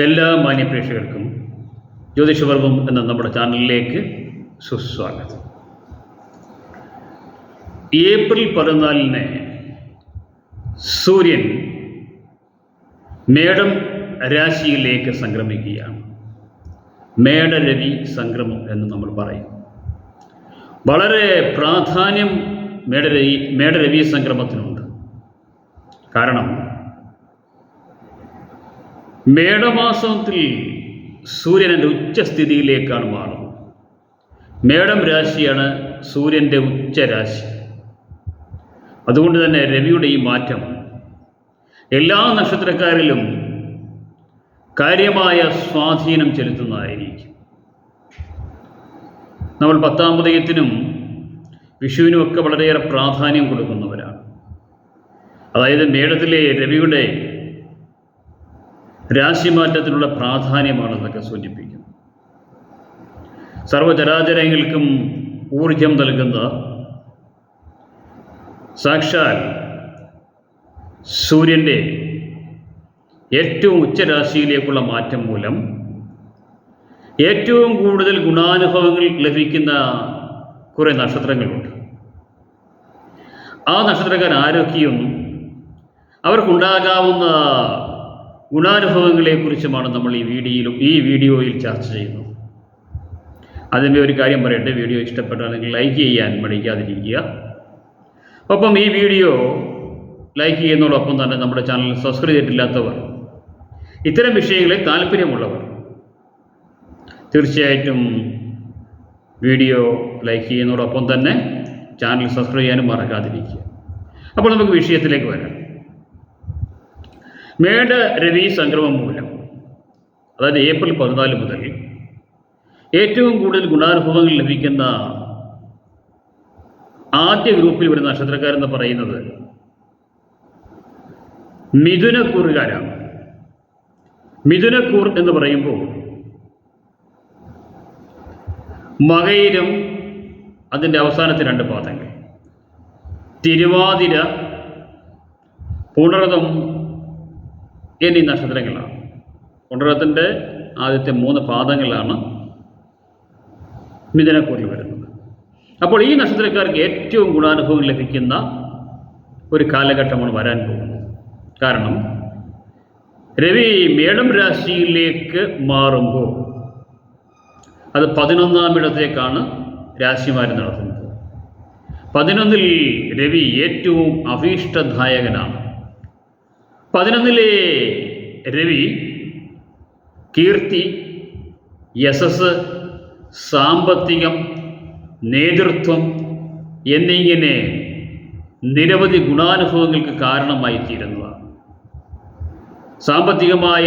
എല്ലാ മാന്യപ്രേക്ഷകർക്കും ജ്യോതിഷപർവം എന്ന നമ്മുടെ ചാനലിലേക്ക് സുസ്വാഗതം. ഏപ്രിൽ പതിനാലിന് സൂര്യൻ മേടം രാശിയിലേക്ക് സംക്രമിക്കുകയാണ്. മേടരവി സംക്രമം എന്ന് നമ്മൾ പറയും. വളരെ പ്രാധാന്യം മേടരവി മേടരവി സംക്രമത്തിനുണ്ട്. കാരണം മേടമാസത്തിൽ സൂര്യന്റെ ഉച്ചസ്ഥിതിയിലേക്കാണ് മാറുന്നത്. മേടം രാശിയാണ് സൂര്യന്റെ ഉച്ചരാശി. അതുകൊണ്ട് തന്നെ രവിയുടെ ഈ മാറ്റം എല്ലാ നക്ഷത്രക്കാരിലും കാര്യമായ സ്വാധീനം ചെലുത്തുന്നതായിരിക്കും. നമ്മൾ പത്താം ഉദയത്തിനും വിഷുവിനുമൊക്കെ വളരെയേറെ പ്രാധാന്യം കൊടുക്കുന്നവരാണ്. അതായത് മേടത്തിലെ രവിയുടെ രാശിമാറ്റത്തിനുള്ള പ്രാധാന്യമാണെന്നൊക്കെ സൂചിപ്പിക്കുന്നു. സർവചരാചരങ്ങൾക്കും ഊർജം നൽകുന്ന സാക്ഷാൽ സൂര്യന്റെ ഏറ്റവും ഉച്ചരാശിയിലേക്കുള്ള മാറ്റം മൂലം ഏറ്റവും കൂടുതൽ ഗുണാനുഭവങ്ങൾ ലഭിക്കുന്ന കുറേ നക്ഷത്രങ്ങളുണ്ട്. ആ നക്ഷത്രക്കാർ ആരോഗ്യമൊന്നും അവർക്കുണ്ടാകാവുന്ന ഗുണാനുഭവങ്ങളെക്കുറിച്ചുമാണ് നമ്മൾ ഈ വീഡിയോയിലും ഈ വീഡിയോയിൽ ചർച്ച ചെയ്യുന്നത്. അതിന്റെ ഒരു കാര്യം പറയട്ടെ. വീഡിയോ ഇഷ്ടപ്പെട്ടാൽ നിങ്ങൾ ലൈക്ക് ചെയ്യാൻ മടിക്കാതിരിക്കുക. ഒപ്പം ഈ വീഡിയോ ലൈക്ക് ചെയ്യുന്നതോടൊപ്പം തന്നെ നമ്മുടെ ചാനൽ സബ്സ്ക്രൈബ് ചെയ്തിട്ടില്ലാത്തവർ ഇത്തരം വിഷയങ്ങളിൽ താല്പര്യമുള്ളവർ തീർച്ചയായിട്ടും വീഡിയോ ലൈക്ക് ചെയ്യുന്നതോടൊപ്പം തന്നെ ചാനൽ സബ്സ്ക്രൈബ് ചെയ്യാനും മറക്കാതിരിക്കുക. അപ്പോൾ നമുക്ക് വിഷയത്തിലേക്ക് വരാം. മേട രവി സംക്രമം മൂലം. അതായത് ഏപ്രിൽ പതിനാല് മുതൽ ഏറ്റവും കൂടുതൽ ഗുണാനുഭവങ്ങൾ ലഭിക്കുന്ന ആദ്യ ഗ്രൂപ്പിൽ വരുന്ന നക്ഷത്രക്കാരെന്ന് പറയുന്നത് മിഥുനക്കൂറുകാരാണ്. മിഥുനക്കൂർ എന്ന് പറയുമ്പോൾ മകയിരം അതിന്റെ അവസാനത്തെ രണ്ട് പാദങ്ങൾ. തിരുവാതിര പുണർതം എന്നീ നക്ഷത്രങ്ങളാണ്. പുണർതത്തിന്റെ ആദ്യത്തെ മൂന്ന് പാദങ്ങളാണ് മിഥുനക്കൂറിൽ വരുന്നത്. അപ്പോൾ ഈ നക്ഷത്രക്കാർക്ക് ഏറ്റവും ഗുണാനുഭവം ലഭിക്കുന്ന ഒരു കാലഘട്ടമാണ് വരാൻ പോകുന്നത്. കാരണം രവി മേടം രാശിയിലേക്ക് മാറുമ്പോൾ അത് പതിനൊന്നാം ഇടത്തേക്കാണ് രാശിമാരി നടത്തുന്നത്. പതിനൊന്നിൽ രവി ഏറ്റവും അഭീഷ്ടദായകനാണ്. പതിനൊന്നിലെ രവി കീർത്തി യശസ് സാമ്പത്തികം നേതൃത്വം എന്നിങ്ങനെ നിരവധി ഗുണാനുഭവങ്ങൾക്ക് കാരണമായി തീരുന്നതാണ്. സാമ്പത്തികമായ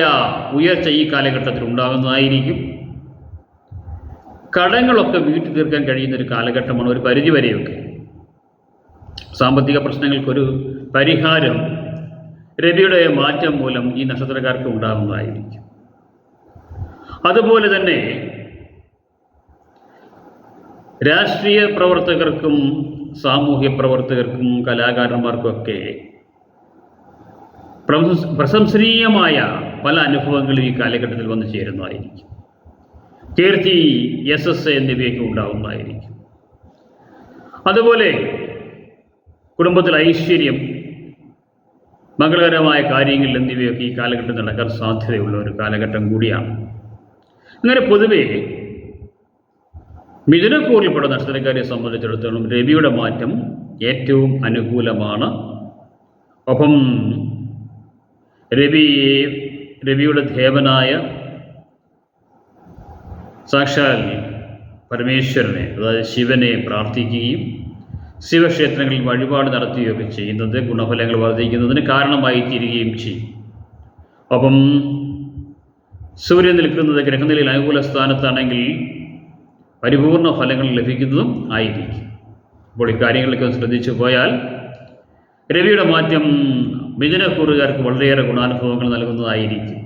ഉയർച്ച ഈ കാലഘട്ടത്തിൽ ഉണ്ടാകുന്നതായിരിക്കും. കടങ്ങളൊക്കെ വീട്ടിൽ തീർക്കാൻ കഴിയുന്ന ഒരു കാലഘട്ടമാണ് ഒരു പരിധിവരെയൊക്കെ സാമ്പത്തിക പ്രശ്നങ്ങൾക്കൊരു പരിഹാരം രവിയുടെ മാറ്റം മൂലം ഈ നക്ഷത്രക്കാർക്ക് ഉണ്ടാകുന്നതായിരിക്കും. അതുപോലെ തന്നെ രാഷ്ട്രീയ പ്രവർത്തകർക്കും സാമൂഹ്യ പ്രവർത്തകർക്കും കലാകാരന്മാർക്കുമൊക്കെ പ്രശംസനീയമായ പല അനുഭവങ്ങളും ഈ കാലഘട്ടത്തിൽ വന്നു ചേരുന്നതായിരിക്കും. കീർത്തി യശസ് എന്നിവയൊക്കെ ഉണ്ടാവുന്നതായിരിക്കും അതുപോലെ കുടുംബത്തിൽ ഐശ്വര്യം മംഗളകരമായ കാര്യങ്ങൾ എന്നിവയൊക്കെ ഈ കാലഘട്ടത്തിൽ നടക്കാൻ സാധ്യതയുള്ള ഒരു കാലഘട്ടം കൂടിയാണ്. അങ്ങനെ പൊതുവേ മിഥുനക്കൂറിൽപ്പെടുന്ന നക്ഷത്രക്കാരെ സംബന്ധിച്ചിടത്തോളം രവിയുടെ മാറ്റം ഏറ്റവും അനുകൂലമാണ്. ഒപ്പം രവി രവിയുടെ ദേവനായ സാക്ഷാൽ പരമേശ്വരനെ അതായത് ശിവനെ പ്രാർത്ഥിക്കുകയും ശിവക്ഷേത്രങ്ങളിൽ വഴിപാട് നടത്തുകയൊക്കെ ചെയ്യുന്നത് ഗുണഫലങ്ങൾ വർദ്ധിക്കുന്നതിന് കാരണമായി തീരുകയും ചെയ്യും. അപ്പം സൂര്യൻ നിൽക്കുന്നത് ഗ്രഹനിലയിൽ അനുകൂല സ്ഥാനത്താണെങ്കിൽ പരിപൂർണ ഫലങ്ങൾ ലഭിക്കുന്നതും ആയിരിക്കും. അപ്പോൾ ഇക്കാര്യങ്ങളൊക്കെ ശ്രദ്ധിച്ചു പോയാൽ രവിയുടെ മാറ്റം മിഥുനക്കൂറുകാർക്ക് വളരെയേറെ ഗുണാനുഭവങ്ങൾ നൽകുന്നതായിരിക്കും.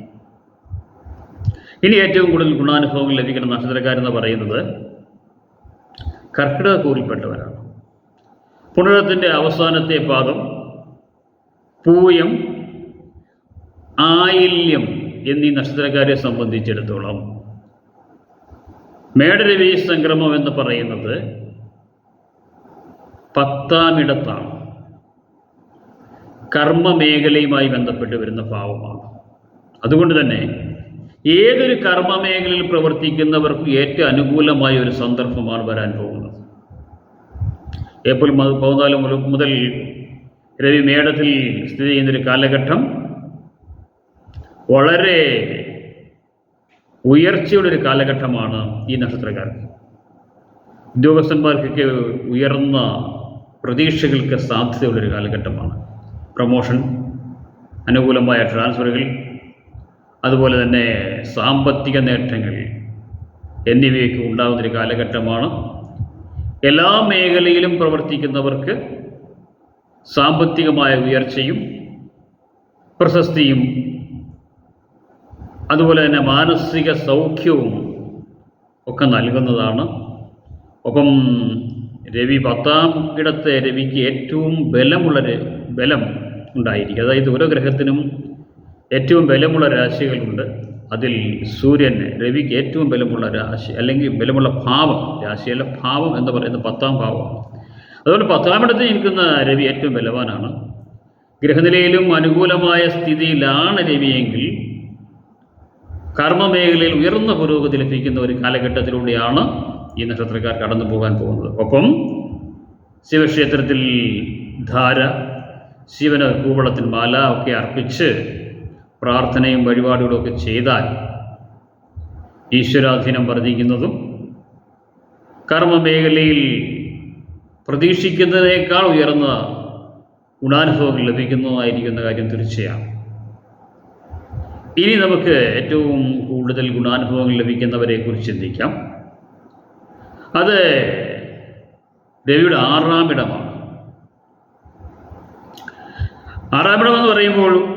ഇനി ഏറ്റവും കൂടുതൽ ഗുണാനുഭവങ്ങൾ ലഭിക്കുന്ന നക്ഷത്രക്കാരെന്ന് പറയുന്നത് കർക്കിടക കൂറിൽപ്പെട്ടവരാണ് പുണരത്തിന്റെ അവസാനത്തെ പാദം പൂയം ആയില്യം എന്നീ നക്ഷത്രക്കാരെ സംബന്ധിച്ചിടത്തോളം മേടരവി സംക്രമം എന്ന് പറയുന്നത് പത്താമിടത്താണ്. കർമ്മമേഖലയുമായി ബന്ധപ്പെട്ട് വരുന്ന ഭാവമാണ്. അതുകൊണ്ട് തന്നെ ഏതൊരു കർമ്മമേഖലയിൽ പ്രവർത്തിക്കുന്നവർക്കും ഏറ്റവും അനുകൂലമായ ഒരു സന്ദർഭമാണ് വരാൻ പോകുന്നത്. ഏപ്രിൽ പതിനാല് മുതൽ രവി മേടത്തിൽ സ്ഥിതി ചെയ്യുന്നൊരു കാലഘട്ടം. വളരെ ഉയർച്ചയുടെ ഒരു കാലഘട്ടമാണ് ഈ നക്ഷത്രക്കാർക്ക്. ഉദ്യോഗസ്ഥന്മാർക്കൊക്കെ ഉയർന്ന പ്രതീക്ഷകൾക്ക് സാധ്യതയുള്ളൊരു കാലഘട്ടമാണ്. പ്രമോഷൻ അനുകൂലമായ ട്രാൻസ്ഫറുകൾ അതുപോലെ തന്നെ സാമ്പത്തിക നേട്ടങ്ങൾ എന്നിവയൊക്കെ ഉണ്ടാകുന്നൊരു കാലഘട്ടമാണ്. എല്ലാ മേഖലയിലും പ്രവർത്തിക്കുന്നവർക്ക് സാമ്പത്തികമായ ഉയർച്ചയും പ്രശസ്തിയും അതുപോലെ തന്നെ മാനസിക സൗഖ്യവും ഒക്കെ നൽകുന്നതാണ്. ഒപ്പം രവി പത്താം ഇടത്തെ രവിക്ക് ഏറ്റവും ബലമുള്ള ബലം ഉണ്ടായിരിക്കും. അതായത് ഓരോ ഗ്രഹത്തിനും ഏറ്റവും ബലമുള്ള രാശികളുണ്ട്. അതിൽ സൂര്യൻ രവിക്ക് ഏറ്റവും ബലമുള്ള രാശി അല്ലെങ്കിൽ ബലമുള്ള ഭാവം രാശിയല്ല ഭാവം എന്ന് പറയുന്നത് പത്താം ഭാവമാണ്. അതുപോലെ പത്താമിടത്ത് നിൽക്കുന്ന രവി ഏറ്റവും ബലവാനാണ്. ഗ്രഹനിലയിലും അനുകൂലമായ സ്ഥിതിയിലാണ് രവിയെങ്കിൽ കർമ്മമേഖലയിൽ ഉയർന്ന പുരോഗതി ലഭിക്കുന്ന ഒരു കാലഘട്ടത്തിലൂടെയാണ് ഈ നക്ഷത്രക്കാർ കടന്നു പോകാൻ പോകുന്നത്. ഒപ്പം ശിവക്ഷേത്രത്തിൽ ധാര ശിവന് കൂവളത്തിൽ മാല ഒക്കെ അർപ്പിച്ച് പ്രാർത്ഥനയും വഴിപാടുകളും ഒക്കെ ചെയ്താൽ ഈശ്വരാധീനം വർദ്ധിക്കുന്നതും കർമ്മമേഖലയിൽ പ്രതീക്ഷിക്കുന്നതിനേക്കാൾ ഉയർന്ന ഗുണാനുഭവങ്ങൾ ലഭിക്കുന്നതായിരിക്കുന്ന കാര്യം തീർച്ചയാണ്. ഇനി നമുക്ക് ഏറ്റവും കൂടുതൽ ഗുണാനുഭവങ്ങൾ ലഭിക്കുന്നവരെ കുറിച്ച് ചിന്തിക്കാം. അത് രവിയുടെ ആറാം ഇടമാണ്. ആറാം എന്ന് പറയുമ്പോൾ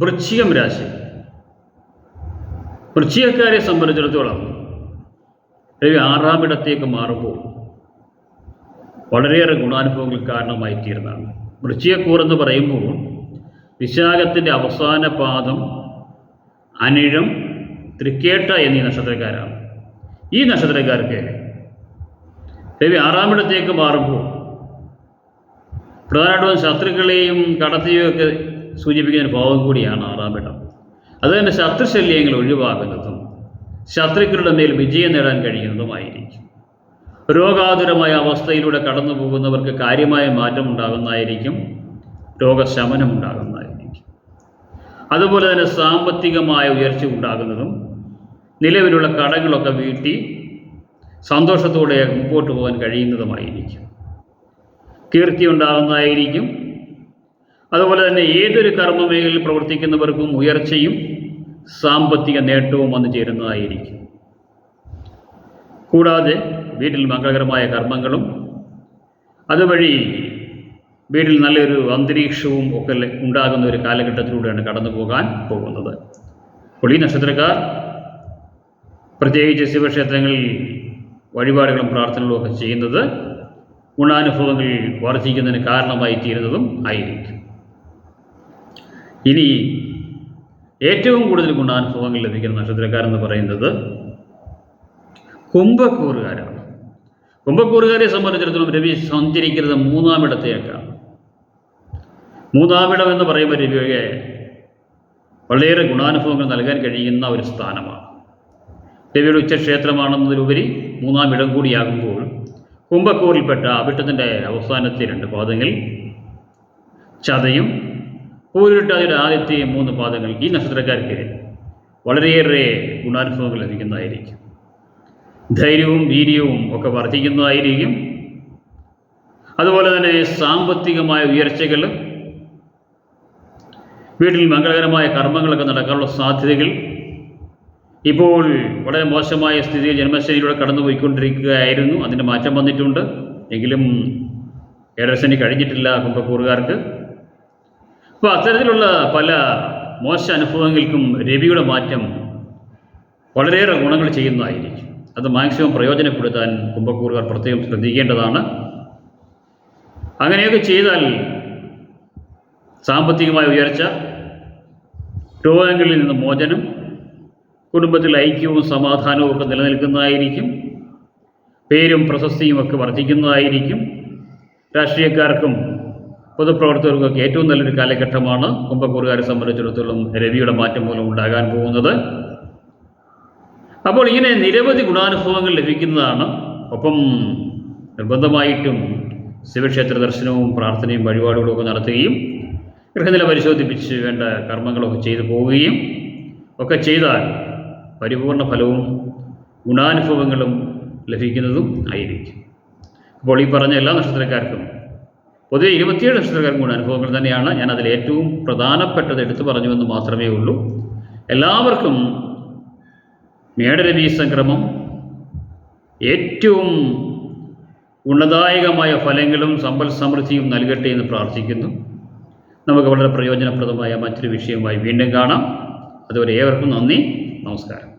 വൃശ്ചികം രാശി. വൃശ്ചികക്കാരെ സംബന്ധിച്ചിടത്തോളം രവി ആറാം ഇടത്തേക്ക് മാറുമ്പോൾ വളരെയേറെ ഗുണാനുഭവങ്ങൾ കാരണമായി തീർന്നതാണ് വൃശ്ചികക്കൂർ എന്ന് പറയുമ്പോൾ വിശാഖത്തിന്റെ അവസാന പാദം അനിഴം തൃക്കേട്ട എന്നീ നക്ഷത്രക്കാരാണ്. ഈ നക്ഷത്രക്കാർക്ക് രവി ആറാമിടത്തേക്ക് മാറുമ്പോൾ പ്രധാനമായിട്ടും ശത്രുക്കളെയും കടത്തിയും ഒക്കെ സൂചിപ്പിക്കുന്ന ഭാവം കൂടിയാണ് ആറാം അത് തന്നെ ശത്രുശല്യങ്ങൾ ഒഴിവാക്കുന്നതും ശത്രുക്കളുടെ മേൽ വിജയം നേടാൻ കഴിയുന്നതുമായിരിക്കും. രോഗാതുരമായ അവസ്ഥയിലൂടെ കടന്നു പോകുന്നവർക്ക് കാര്യമായ മാറ്റം ഉണ്ടാകുന്നതായിരിക്കും രോഗശമനം ഉണ്ടാകുന്നതായിരിക്കും അതുപോലെ തന്നെ സാമ്പത്തികമായ ഉയർച്ച ഉണ്ടാകുന്നതും നിലവിലുള്ള കടകളൊക്കെ വീട്ടി സന്തോഷത്തോടെ മുമ്പോട്ട് പോകാൻ കഴിയുന്നതുമായിരിക്കും. കീർത്തി ഉണ്ടാകുന്നതായിരിക്കും അതുപോലെ തന്നെ ഏതൊരു കർമ്മമേഖലയിൽ പ്രവർത്തിക്കുന്നവർക്കും ഉയർച്ചയും സാമ്പത്തിക നേട്ടവും വന്നു ചേരുന്നതായിരിക്കും. കൂടാതെ വീട്ടിൽ മംഗളകരമായ കർമ്മങ്ങളും അതുവഴി വീട്ടിൽ നല്ലൊരു അന്തരീക്ഷവും ഒക്കെ ഉണ്ടാകുന്ന ഒരു കാലഘട്ടത്തിലൂടെയാണ് കടന്നു പോകാൻ പോകുന്നത്. അപ്പോൾ ഈ നക്ഷത്രക്കാർ പ്രത്യേകിച്ച് ശിവക്ഷേത്രങ്ങളിൽ വഴിപാടുകളും പ്രാർത്ഥനകളും ഒക്കെ ചെയ്യുന്നത് ഗുണാനുഭവങ്ങൾ വർദ്ധിക്കുന്നതിന് കാരണമായി തീരുന്നതും ആയിരിക്കും. ഇനി ഏറ്റവും കൂടുതൽ ഗുണാനുഭവങ്ങൾ ലഭിക്കുന്ന നക്ഷത്രക്കാരെന്ന് പറയുന്നത് കുംഭക്കൂറുകാരാണ്. കുംഭക്കൂറുകാരെ സംബന്ധിച്ചിടത്തോളം രവി സഞ്ചരിക്കുന്നത് മൂന്നാമിടത്തേക്കാണ് മൂന്നാമിടം എന്ന് പറയുമ്പോൾ രവിയെ വളരെയേറെ ഗുണാനുഭവങ്ങൾ നൽകാൻ കഴിയുന്ന ഒരു സ്ഥാനമാണ്. രവിയുടെ ഉച്ചക്ഷേത്രമാണെന്നതിലുപരി മൂന്നാം ഇടം കൂടിയാകുമ്പോൾ കുംഭക്കൂറിൽപ്പെട്ട അവിട്ടത്തിന്റെ അവസാനത്തെ രണ്ട് പാദങ്ങൾ ചതയും പൂരിട്ടാതിയുടെ ആദ്യത്തെ മൂന്ന് പാദങ്ങൾ ഈ നക്ഷത്രക്കാർക്ക് വളരെയേറെ ഗുണാനുഭവങ്ങൾ ലഭിക്കുന്നതായിരിക്കും. ധൈര്യവും വീര്യവും ഒക്കെ വർദ്ധിക്കുന്നതായിരിക്കും. അതുപോലെ തന്നെ സാമ്പത്തികമായ ഉയർച്ചകൾ വീട്ടിൽ മംഗളകരമായ കർമ്മങ്ങളൊക്കെ നടക്കാനുള്ള സാധ്യതകൾ ഇപ്പോൾ വളരെ മോശമായ സ്ഥിതിയിൽ ജന്മശനിയിലൂടെ കടന്നുപോയിക്കൊണ്ടിരിക്കുകയായിരുന്നു. അതിന് മാറ്റം വന്നിട്ടുണ്ട്. എങ്കിലും ഏഴരശനി കഴിഞ്ഞിട്ടില്ല കുംഭക്കൂറുകാർക്ക്. അപ്പോൾ അത്തരത്തിലുള്ള പല മോശ അനുഭവങ്ങൾക്കും രവിയുടെ മാറ്റം വളരെയേറെ ഗുണങ്ങൾ ചെയ്യുന്നതായിരിക്കും. അത് മാക്സിമം പ്രയോജനപ്പെടുത്താൻ കുംഭക്കൂറുകാർ പ്രത്യേകം ശ്രദ്ധിക്കേണ്ടതാണ്. അങ്ങനെയൊക്കെ ചെയ്താൽ സാമ്പത്തികമായ ഉയർച്ച രോഗങ്ങളിൽ നിന്ന് മോചനം കുടുംബത്തിൽ ഐക്യവും സമാധാനവും ഒക്കെ നിലനിൽക്കുന്നതായിരിക്കും. പേരും പ്രശസ്തിയും ഒക്കെ വർദ്ധിക്കുന്നതായിരിക്കും. രാഷ്ട്രീയക്കാർക്കും പൊതുപ്രവർത്തകർക്കൊക്കെ ഏറ്റവും നല്ലൊരു കാലഘട്ടമാണ്. കുംഭക്കൂറുകാരെ സംബന്ധിച്ചിടത്തോളം രവിയുടെ മാറ്റം മൂലം ഉണ്ടാകാൻ പോകുന്നത്. അപ്പോൾ ഇങ്ങനെ നിരവധി ഗുണാനുഭവങ്ങൾ ലഭിക്കുന്നതാണ്. ഒപ്പം നിർബന്ധമായിട്ടും ശിവക്ഷേത്ര ദർശനവും പ്രാർത്ഥനയും വഴിപാടുകളും ഒക്കെ നടത്തുകയും ഗൃഹനില പരിശോധിപ്പിച്ച് വേണ്ട കർമ്മങ്ങളൊക്കെ ചെയ്തു പോവുകയും ഒക്കെ ചെയ്താൽ പരിപൂർണ ഫലവും ഗുണാനുഭവങ്ങളും ലഭിക്കുന്നതും ആയിരിക്കും. അപ്പോൾ ഈ പറഞ്ഞ എല്ലാ നക്ഷത്രക്കാർക്കും പൊതുവെ ഇരുപത്തിയേഴ് നക്ഷത്രക്കാരും കൂടെ അനുഭവങ്ങൾ തന്നെയാണ് ഞാൻ അതിൽ ഏറ്റവും പ്രധാനപ്പെട്ടത് എടുത്തു പറഞ്ഞുവെന്ന് മാത്രമേ ഉള്ളൂ. എല്ലാവർക്കും മേടരവി സംക്രമം ഏറ്റവും ഗുണദായകമായ ഫലങ്ങളും സമ്പൽ സമൃദ്ധിയും നൽകട്ടെ എന്ന് പ്രാർത്ഥിക്കുന്നു. നമുക്ക് വളരെ പ്രയോജനപ്രദമായ മറ്റൊരു വിഷയവുമായി വീണ്ടും കാണാം. അതുവരെ ഏവർക്കും നന്ദി. നമസ്കാരം.